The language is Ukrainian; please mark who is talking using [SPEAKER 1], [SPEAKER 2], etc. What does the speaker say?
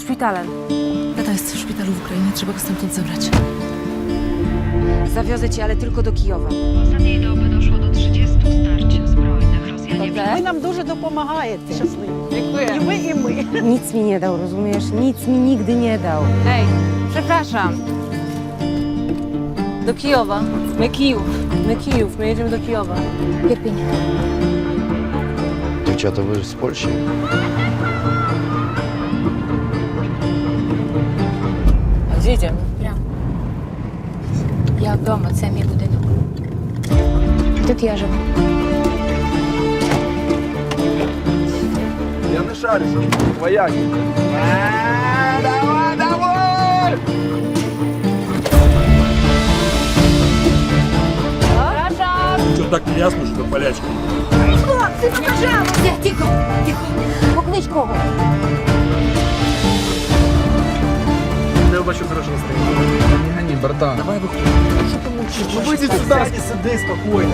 [SPEAKER 1] szpitalem.
[SPEAKER 2] Tata jest w szpitalu w Ukrainie, trzeba go stamtąd zabrać.
[SPEAKER 1] Zawiozę cię, ale tylko do Kijowa.
[SPEAKER 3] W ostatniej doby doszło do 30 starć zbrojnych. Rosjanie
[SPEAKER 4] Ви нам дуже допомагаєте. Щасливі.
[SPEAKER 2] Dziękuję.
[SPEAKER 4] І ви, і ми.
[SPEAKER 1] Nic mi nie dał, rozumiesz? Nic mi nigdy nie dał.
[SPEAKER 2] Ej, przepraszam. Do Kijowa. My Kijów. My Kijów. My jedziemy do Kijowa.
[SPEAKER 1] Irpień.
[SPEAKER 5] Дівчата, ви ж з Польщі?
[SPEAKER 2] Gdzie?
[SPEAKER 6] Я вдома, це мій будинок. Тут я живу.
[SPEAKER 7] Я не шарюся. Вояки. Давай, давай!
[SPEAKER 8] Что так не ясно, что полячки?
[SPEAKER 6] Тихо, тихо. Поклич кого?
[SPEAKER 7] Бачу хорошо настроєння. Не гони, братан. Давай выходи. Выйди сюда. Сиди спокійно.